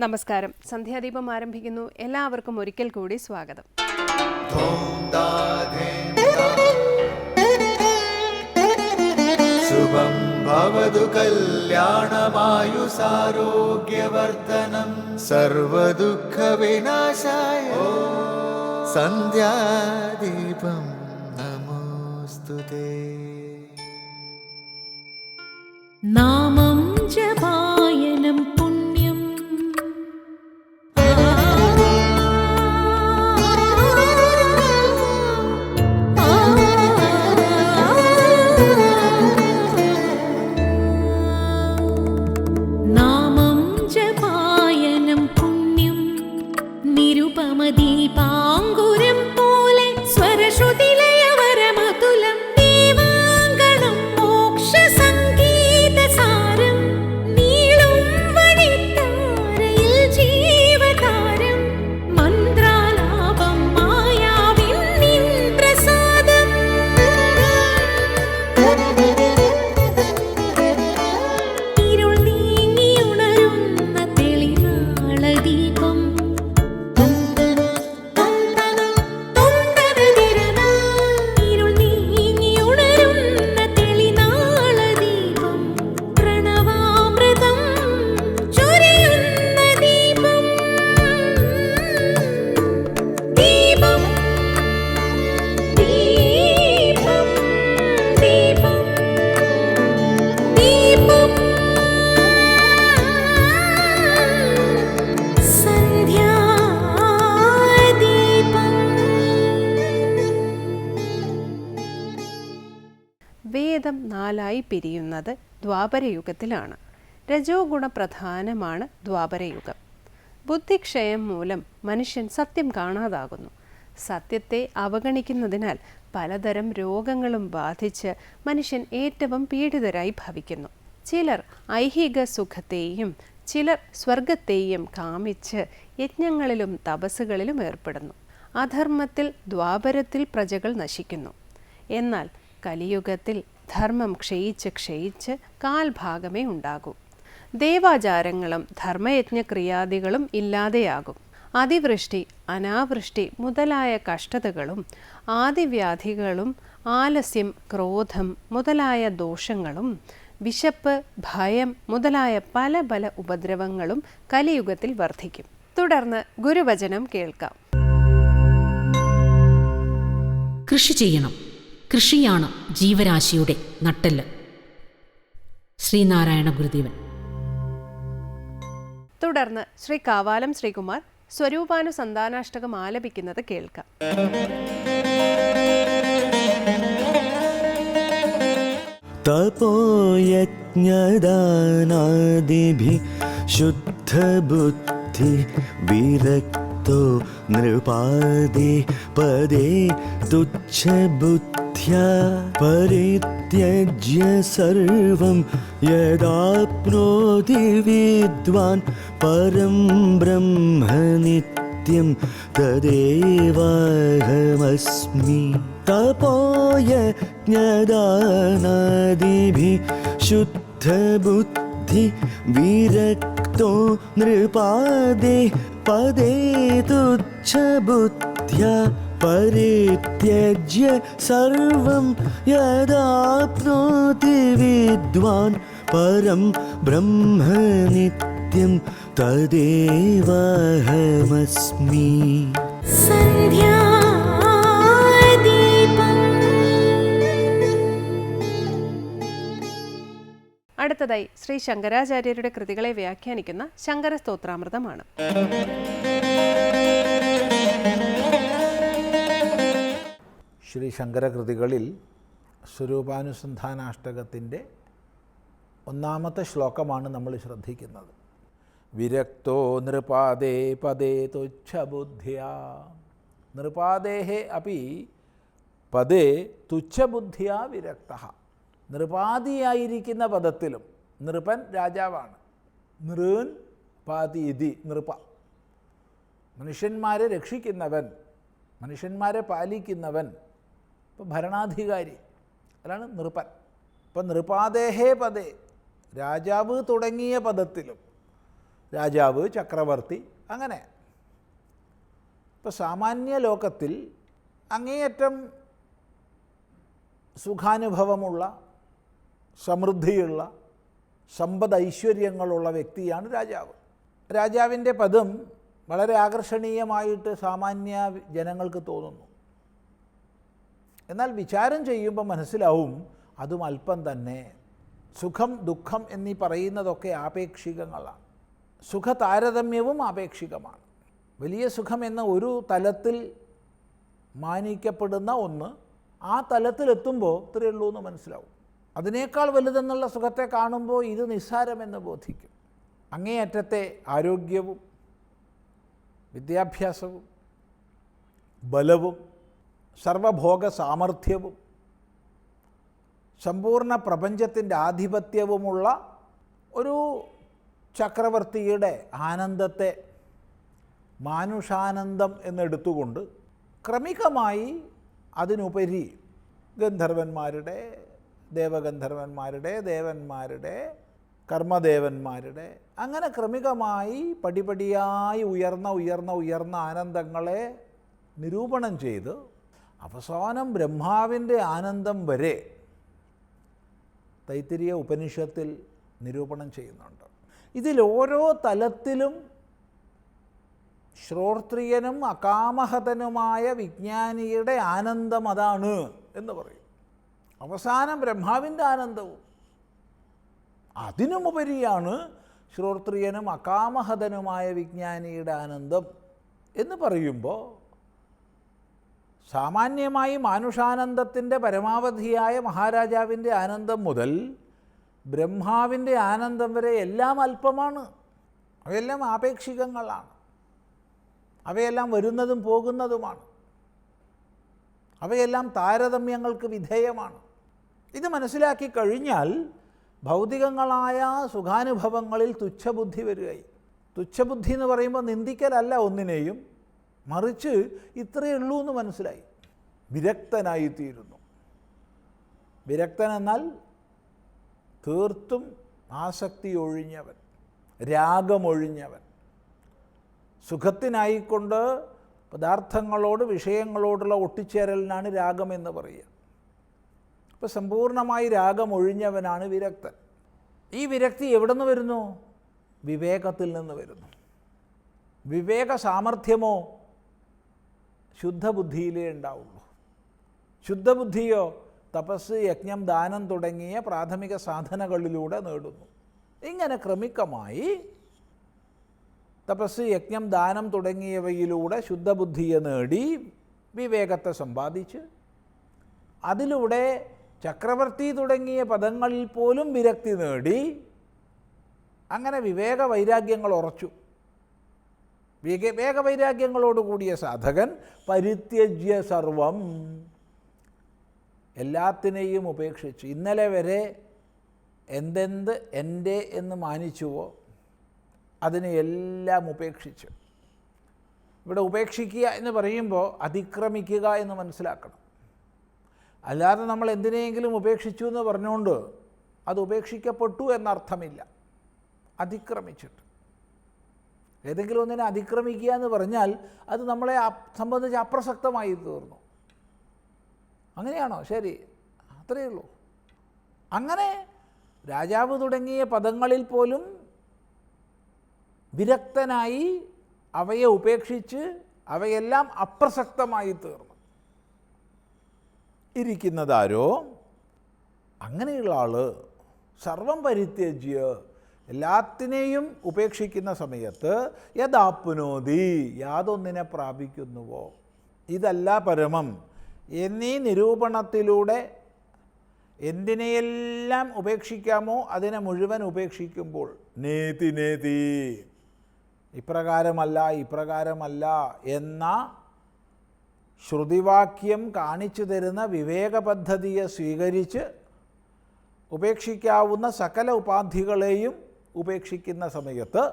നമസ്കാരം. സന്ധ്യാദീപം ആരംഭിക്കുന്നു. എല്ലാവർക്കും ഒരിക്കൽ കൂടി സ്വാഗതം. ശുഭം ഭവതു കല്യാണമായുസാരോഗ്യവർദ്ധനം. സർവദുഃഖവിനാശായ. സന്ധ്യാദീപം നമോസ്തുതേ. നാമം ജപായനം പിരിയുന്നത് ദ്വാപരയുഗത്തിലാണ്. രജോ ഗുണപ്രധാനമാണ് ദ്വാപരയുഗം. ബുദ്ധിക്ഷയം മൂലം മനുഷ്യൻ സത്യം കാണാതാകുന്നു. സത്യത്തെ അവഗണിക്കുന്നതിനാൽ പലതരം രോഗങ്ങളും ബാധിച്ച് മനുഷ്യൻ ഏറ്റവും പീഡിതരായി ഭവിക്കുന്നു. ചിലർ ഐഹിക സുഖത്തെയും ചിലർ സ്വർഗത്തെയും കാമിച്ച് യജ്ഞങ്ങളിലും തപസ്സുകളിലും ഏർപ്പെടുന്നു. അധർമ്മത്തിൽ ദ്വാപരത്തിൽ പ്രജകൾ നശിക്കുന്നു. എന്നാൽ കലിയുഗത്തിൽ ധർമ്മം ക്ഷയിച്ച് ക്ഷയിച്ച് കാൽഭാഗമേ ഉണ്ടാകൂ. ദേവാചാരങ്ങളും ധർമ്മയജ്ഞക്രിയാദികളും ഇല്ലാതെയാകും. അതിവൃഷ്ടി അനാവൃഷ്ടി മുതലായ കഷ്ടതകളും ആദിവ്യാധികളും ആലസ്യം ക്രോധം മുതലായ ദോഷങ്ങളും വിശപ്പ് ഭയം മുതലായ പല പല ഉപദ്രവങ്ങളും കലിയുഗത്തിൽ വർദ്ധിക്കും. തുടർന്ന് ഗുരുവചനം കേൾക്കാം. കൃഷി ചെയ്യണം. കൃഷിയാണ് ജീവരാശിയുടെ നട്ടെല്ല്. ശ്രീനാരായണ ഗുരുദേവൻ. തുടർന്ന് ശ്രീ കാവാലം ശ്രീകുമാർ സ്വരൂപാനുസന്ധാനാഷ്ടകം ആലപിക്കുന്നത് കേൾക്കാം. തപോയജ്ഞദാനാദിഭി ശുദ്ധബുദ്ധി വിരക്തോ നൃപാദി പദേ തുച്ഛബുദ്ധ്യാ പരിത്യജ്യ സർവം യദാപ്നോതി വിദ്വാൻ പരം ബ്രഹ്മ നിത്യം തദേവാഹമസ്മി തപോയജ്ഞദാനാദിഭിः ശുദ്ധബുദ്ധി വിരക്തോ നൃപാദേ പദേ പരിത്യജ്യ സർവം യദാപ്നോതി വിദ്വാൻ പരം ബ്രഹ്മ നിത്യം തദേവാഹമസ്മി അടുത്തതായി ശ്രീ ശങ്കരാചാര്യരുടെ കൃതികളെ വ്യാഖ്യാനിക്കുന്ന ശങ്കര ശ്രീ ശങ്കരകൃതികളിൽ സ്വരൂപാനുസന്ധാനാഷ്ടകത്തിന്റെ ഒന്നാമത്തെ ശ്ലോകമാണ് നമ്മൾ ശ്രദ്ധിക്കുന്നത്. വിരക്തോ നൃപാദേ പദേ തുച്ഛബുദ്ധിയാ നൃപാദേഹേ അപ്പി പദേ തുച്ഛബുദ്ധിയ വിരക്ത. നൃപാതിയായിരിക്കുന്ന പദത്തിലും നൃപൻ രാജാവാണ്. നൃൻ പാതി ഇതി നൃപ. മനുഷ്യന്മാരെ രക്ഷിക്കുന്നവൻ മനുഷ്യന്മാരെ പാലിക്കുന്നവൻ ഇപ്പോൾ ഭരണാധികാരി അതാണ് നൃപൻ ഇപ്പം നൃപാദേഹേ പദേ രാജാവ് തുടങ്ങിയ പദത്തിലും രാജാവ് ചക്രവർത്തി അങ്ങനെ. ഇപ്പോൾ സാമാന്യ ലോകത്തിൽ അങ്ങേയറ്റം സുഖാനുഭവമുള്ള സമൃദ്ധിയുള്ള സമ്പദ് ഐശ്വര്യങ്ങളുള്ള വ്യക്തിയാണ് രാജാവ്. രാജാവിന്റെ പദം വളരെ ആകർഷണീയമായിട്ട് സാമാന്യ ജനങ്ങൾക്ക് തോന്നുന്നു. എന്നാൽ വിചാരം ചെയ്യുമ്പോൾ മനസ്സിലാവും അതും അല്പം തന്നെ സുഖം ദുഃഖം എന്നീ പറയുന്നതൊക്കെ ആപേക്ഷികങ്ങളാണ്. സുഖ താരതമ്യവും ആപേക്ഷികമാണ്. വലിയ സുഖം എന്ന ഒരു തലത്തിൽ മാനിക്കപ്പെടുന്ന ഒന്ന് ആ തലത്തിലെത്തുമ്പോൾ ഇത്രയേ ഉള്ളൂ എന്ന് മനസ്സിലാവും. അതിനേക്കാൾ വലുതെന്നുള്ള സുഖത്തെ കാണുമ്പോൾ ഇത് നിസ്സാരമെന്ന് ബോധിക്കും. അങ്ങേയറ്റത്തെ ആരോഗ്യവും വിദ്യാഭ്യാസവും ബലവും സർവഭോഗ സാമർഥ്യവും സമ്പൂർണ പ്രപഞ്ചത്തിന്റെ ആധിപത്യവുമുള്ള ഒരു ചക്രവർത്തിയുടെ ആനന്ദത്തെ മാനുഷാനന്ദം എന്നെടുത്തുകൊണ്ട് ക്രമികമായി അതിനുപരി ഗന്ധർവന്മാരുടെ ദേവഗന്ധർവന്മാരുടെ ദേവന്മാരുടെ കർമ്മദേവന്മാരുടെ അങ്ങനെ ക്രമികമായി പടിപടിയായി ഉയർന്ന ഉയർന്ന ഉയർന്ന ആനന്ദങ്ങളെ നിരൂപണം ചെയ്ത് അവസാനം ബ്രഹ്മാവിന്റെ ആനന്ദം വരെ തൈത്തിരിയ ഉപനിഷത്തിൽ നിരൂപണം ചെയ്യുന്നുണ്ട്. ഇതിൽ ഓരോ തലത്തിലും ശ്രോത്രിയനും അകാമഹതനുമായ വിജ്ഞാനിയുടെ ആനന്ദം അതാണ് എന്ന് പറയും. അവസാനം ബ്രഹ്മാവിന്റെ ആനന്ദവും. അതിനുമുപരിയാണ് ശ്രോത്രിയനും അകാമഹതനുമായ വിജ്ഞാനിയുടെ ആനന്ദം എന്ന് പറയുമ്പോൾ സാമാന്യമായി മാനുഷാനന്ദത്തിന്റെ പരമാവധിയായ മഹാരാജാവിന്റെ ആനന്ദം മുതൽ ബ്രഹ്മാവിന്റെ ആനന്ദം വരെ എല്ലാം അല്പമാണ്. അവയെല്ലാം ആപേക്ഷികങ്ങളാണ്. അവയെല്ലാം വരുന്നതും പോകുന്നതുമാണ്. അവയെല്ലാം താരതമ്യങ്ങൾക്ക് വിധേയമാണ്. ഇത് മനസ്സിലാക്കി കഴിഞ്ഞാൽ ഭൗതികങ്ങളായ സുഖാനുഭവങ്ങളിൽ തുച്ഛബുദ്ധി വരികയായി തുച്ഛബുദ്ധി എന്ന് പറയുമ്പോൾ നിന്ദിക്കലല്ല ഒന്നിനെയും മറിച്ച് ഇത്രയേ ഉള്ളൂ എന്ന് മനസ്സിലായി. വിരക്തനായിത്തീരുന്നു. വിരക്തൻ എന്നാൽ തീർത്തും ആസക്തി ഒഴിഞ്ഞവൻ രാഗമൊഴിഞ്ഞവൻ. സുഖത്തിനായിക്കൊണ്ട് പദാർത്ഥങ്ങളോട് വിഷയങ്ങളോടുള്ള ഒട്ടിച്ചേരലിനാണ് എന്ന് പറയുക. അപ്പോൾ സമ്പൂർണമായി രാഗമൊഴിഞ്ഞവനാണ് വിരക്തൻ. ഈ വിരക്തി എവിടെ നിന്ന് വരുന്നു? വിവേകത്തിൽ നിന്ന് വരുന്നു. വിവേക സാമർഥ്യമോ ശുദ്ധബുദ്ധിയിലേ ഉണ്ടാവുള്ളൂ. ശുദ്ധബുദ്ധിയോ തപസ് യജ്ഞം ദാനം തുടങ്ങിയ പ്രാഥമിക സാധനകളിലൂടെ നേടുന്നു. ഇങ്ങനെ ക്രമികമായി തപസ് യജ്ഞം ദാനം തുടങ്ങിയവയിലൂടെ ശുദ്ധബുദ്ധിയെ നേടി വിവേകത്തെ സമ്പാദിച്ച് അതിലൂടെ ചക്രവർത്തി തുടങ്ങിയ പദങ്ങളിൽ പോലും വിരക്തി നേടി അങ്ങനെ വിവേക വൈരാഗ്യങ്ങൾ ഉറച്ചു. വിക വേഗവൈരാഗ്യങ്ങളോടുകൂടിയ സാധകൻ പരിത്യജ്യ സർവം. എല്ലാത്തിനെയും ഉപേക്ഷിച്ച്. ഇന്നലെ വരെ എന്തെന്ത് എന്റെ എന്ന് മാനിച്ചുവോ അതിനെ എല്ലാം ഉപേക്ഷിച്ച്. ഇവിടെ ഉപേക്ഷിക്കുക എന്ന് പറയുമ്പോൾ അതിക്രമിക്കുക എന്ന് മനസ്സിലാക്കണം. അല്ലാതെ നമ്മൾ എന്തിനെയെങ്കിലും ഉപേക്ഷിച്ചു എന്ന് പറഞ്ഞുകൊണ്ട് അത് ഉപേക്ഷിക്കപ്പെട്ടു എന്നർത്ഥമില്ല. അതിക്രമിച്ചിട്ട്. ഏതെങ്കിലും ഒന്നിനെ അതിക്രമിക്കുക എന്ന് പറഞ്ഞാൽ അത് നമ്മളെ സംബന്ധിച്ച് അപ്രസക്തമായി തീർന്നു. അങ്ങനെയാണോ? ശരി. അത്രയേ ഉള്ളൂ. അങ്ങനെ രാജാവ് തുടങ്ങിയ പദങ്ങളിൽ പോലും വിരക്തനായി അവയെ ഉപേക്ഷിച്ച് അവയെല്ലാം അപ്രസക്തമായി തീർന്നു. ഇരിക്കുന്നതാരോ? അങ്ങനെയുള്ള ആൾ സർവം പരിത്യജ്യ എല്ലാത്തിനെയും ഉപേക്ഷിക്കുന്ന സമയത്ത് യഥാപ്നോതി യാതൊന്നിനെ പ്രാപിക്കുന്നുവോ? ഇതല്ല പരമം. എന്നീ നിരൂപണത്തിലൂടെ എന്തിനെയെല്ലാം ഉപേക്ഷിക്കാമോ അതിനെ മുഴുവൻ ഉപേക്ഷിക്കുമ്പോൾ നേതി നേതി. ഇപ്രകാരമല്ല ഇപ്രകാരമല്ല എന്ന ശ്രുതിവാക്യം കാണിച്ചു തരുന്ന വിവേക പദ്ധതിയെ സ്വീകരിച്ച് ഉപേക്ഷിക്കാവുന്ന സകല ഉപാധികളെയും ഉപേക്ഷിക്കുന്ന സമയത്ത്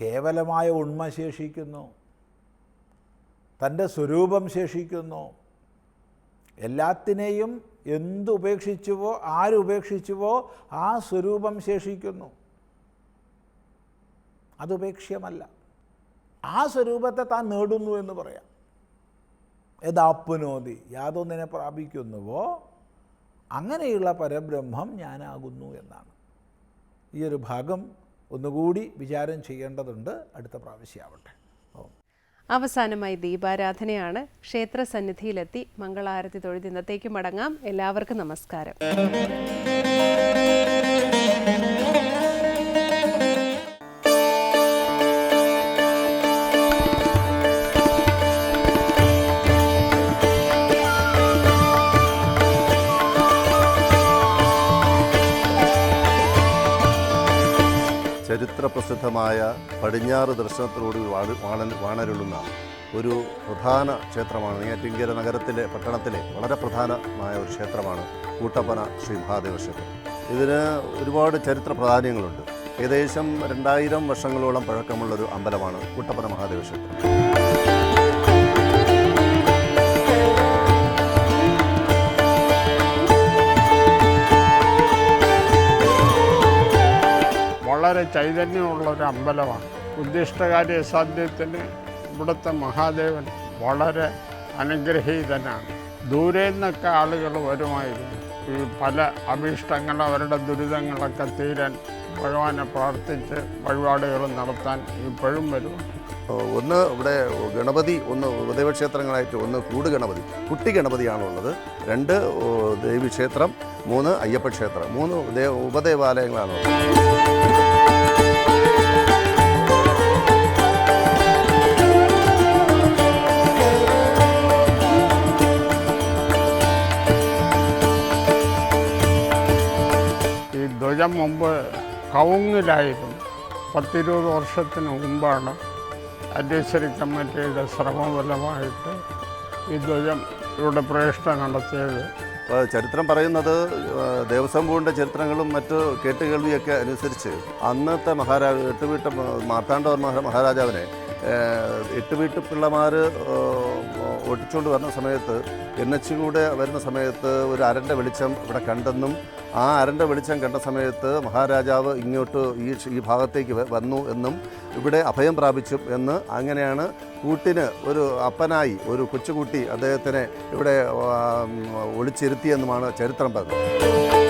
കേവലമായ ഉണ്മ ശേഷിക്കുന്നു. തന്റെ സ്വരൂപം ശേഷിക്കുന്നു. എല്ലാത്തിനെയും എന്തുപേക്ഷിച്ചുവോ ആരുപേക്ഷിച്ചുവോ ആ സ്വരൂപം ശേഷിക്കുന്നു. അതുപേക്ഷ്യമല്ല ആ സ്വരൂപത്തെ താൻ നേടുന്നു എന്ന് പറയാം. യഥാപ്നോതി യാതൊന്നിനെ പ്രാപിക്കുന്നുവോ അങ്ങനെയുള്ള പരബ്രഹ്മം ഞാനാകുന്നു എന്നാണ്. ഈ ഒരു ഭാഗം ഒന്നുകൂടി വിചാരം ചെയ്യേണ്ടതുണ്ട്. അടുത്ത പ്രാവശ്യമാവട്ടെ അവസാനമായി ദീപാരാധനയാണ്. ക്ഷേത്ര സന്നിധിയിലെത്തി മംഗളാരതി തൊഴുത് ഇന്നത്തേക്ക് മടങ്ങാം. എല്ലാവർക്കും നമസ്കാരം. ചരിത്രപ്രസിദ്ധമായ പടിഞ്ഞാറ് ദർശനത്തിലൂടെ വാണ- വാണരുളുന്ന ഒരു പ്രധാന ക്ഷേത്രമാണ്. നെയ്യാറ്റിൻകര നഗരത്തിലെ പട്ടണത്തിലെ വളരെ പ്രധാനമായ ഒരു ക്ഷേത്രമാണ് കൂട്ടപ്പന ശ്രീ മഹാദേവ ക്ഷേത്രം. ഇതിന് ഒരുപാട് ചരിത്ര പ്രാധാന്യങ്ങളുണ്ട്. ഏകദേശം രണ്ടായിരം വർഷങ്ങളോളം പഴക്കമുള്ളൊരു അമ്പലമാണ് കൂട്ടപ്പന മഹാദേവ ക്ഷേത്രം. വളരെ ചൈതന്യമുള്ള ഒരു അമ്പലമാണ്. ഉദ്ദിഷ്ടകാര്യ സാധ്യത്തിന് ഇവിടുത്തെ മഹാദേവൻ വളരെ അനുഗ്രഹീതനാണ്. ദൂരെ നിന്നൊക്കെ ആളുകൾ വരുമായിരുന്നു. ഈ പല അഭീഷ്ടങ്ങൾ അവരുടെ ദുരിതങ്ങളൊക്കെ തീരാൻ ഭഗവാനെ പ്രാർത്ഥിച്ച് വഴിപാടുകൾ നടത്താൻ ഇപ്പോഴും വരും ഒന്ന് ഇവിടെ ഗണപതി ഒന്ന് ഉപദേവക്ഷേത്രങ്ങളായിട്ട് ഒന്ന് കൂട് ഗണപതി. കുട്ടി ഗണപതിയാണുള്ളത്. രണ്ട് ദേവിക്ഷേത്രം മൂന്ന് അയ്യപ്പ ക്ഷേത്രം. മൂന്ന് ഉപദേവാലയങ്ങളാണ് ഉപദേവാലയങ്ങളാണുള്ളത്. ധ്വജം മുമ്പ് കവുങ്ങിലായിരുന്നു. പത്തിരുപത് വർഷത്തിന് മുമ്പാണ് അഡ്വൈസറി കമ്മിറ്റിയുടെ ശ്രമഫലമായിട്ട് ഈ ധ്വജം ഇവിടെ പ്രവേശനം നടത്തിയത്. അപ്പോൾ ചരിത്രം പറയുന്നത് ദേവസ്വം ബോർഡിന്റെ ചരിത്രങ്ങളും മറ്റ് കേട്ടുകേൾവിയൊക്കെ അനുസരിച്ച് അന്നത്തെ മഹാരാജ എട്ടുവീട്ട് മാർത്താണ്ഡവർമ്മ മഹാരാജാവിനെ എട്ടുവീട്ട് പിള്ളമാർ ഒട്ടിച്ചുകൊണ്ട് വരുന്ന സമയത്ത് എൻ എച്ച് കൂടെ വരുന്ന സമയത്ത് ഒരു അരന്റെ വെളിച്ചം ഇവിടെ കണ്ടെന്നും ആ അരന്റെ വെളിച്ചം കണ്ട സമയത്ത് മഹാരാജാവ് ഇങ്ങോട്ട് ഈ ഈ ഭാഗത്തേക്ക് വന്നു എന്നും ഇവിടെ അഭയം പ്രാപിച്ചു എന്ന് അങ്ങനെയാണ് കൂട്ടിന് ഒരു അപ്പനായി ഒരു കൊച്ചുകുട്ടി അദ്ദേഹത്തിനെ ഇവിടെ ഒളിച്ചിരുത്തിയെന്നുമാണ് ചരിത്രം പറയുന്നത്.